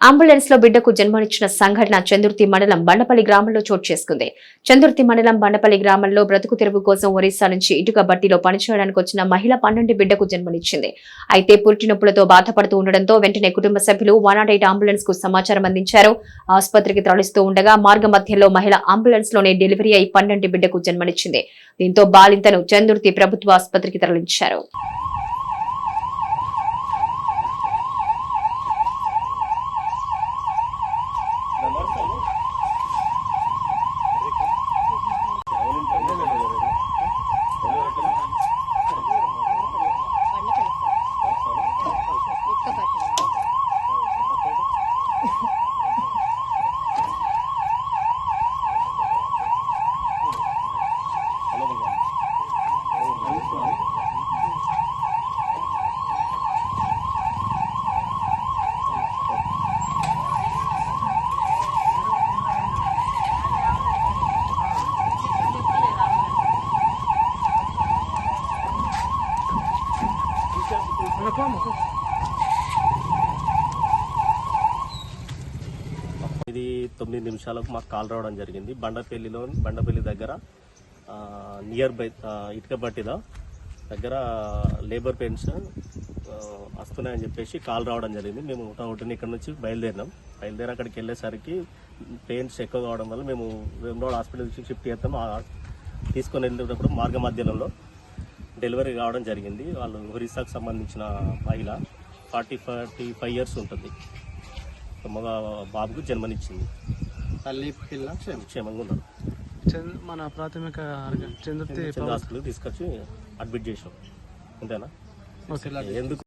అంబులెన్స్లో బిడ్డకు జన్మనిచ్చిన సంఘటన చందుర్తి మండలం బండపల్లి గ్రామంలో చోటు చేసుకుంది. చందుర్తి మండలం బండపల్లి గ్రామంలో బ్రతుకు తెరువు కోసం ఒరిస్సా నుంచి ఇటుక బట్టిలో పనిచేయడానికి వచ్చిన మహిళ పన్నెండు బిడ్డకు జన్మనిచ్చింది. అయితే పురిటి నొప్పులతో బాధపడుతూ ఉండడంతో వెంటనే కుటుంబ సభ్యులు వన్ నాట్ ఎయిట్ అంబులెన్స్కు సమాచారం అందించారు. ఆసుపత్రికి తరలిస్తూ ఉండగా మార్గ మధ్యలో మహిళ అంబులెన్స్లోనే డెలివరీ అయి పన్నెండు బిడ్డకు జన్మనిచ్చింది. దీంతో బాలింతను చందుర్తి ప్రభుత్వ ఆసుపత్రికి తరలించారు. ఇది తొమ్మిది నిమిషాలకు మాకు కాల్ రావడం జరిగింది. బండపల్లిలో బండపల్లి దగ్గర నియర్ బై ఇటుకబట్టిలో దగ్గర లేబర్ పెయిన్స్ వస్తున్నాయని చెప్పేసి కాల్ రావడం జరిగింది. మేము ఒకటి ఇక్కడ నుంచి బయలుదేరినాం. బయలుదేరి అక్కడికి వెళ్ళేసరికి పెయిన్స్ ఎక్కువ కావడం వల్ల మేము వేమరోడ్ హాస్పిటల్ షిఫ్ట్ చేస్తాం. తీసుకొని వెళ్ళేటప్పుడు మార్గ మధ్యలో డెలివరీ కావడం జరిగింది. వాళ్ళు ఒరిస్సాకు సంబంధించిన మహిళ ఫార్టీ ఫార్టీ ఫైవ్ ఇయర్స్ ఉంటుంది. మగ బాబుకు జన్మనిచ్చింది. తల్లి పిల్ల క్షేమం. క్షేమంగా ఉన్నారు చంద్ మన ప్రాథమిక ఆరోగ్యం చంద్రుతి చంద్ర హాస్పిటల్ తీసుకొచ్చి అడ్మిట్ చేసాం అంతేనా? ఓకే. ఎందుకు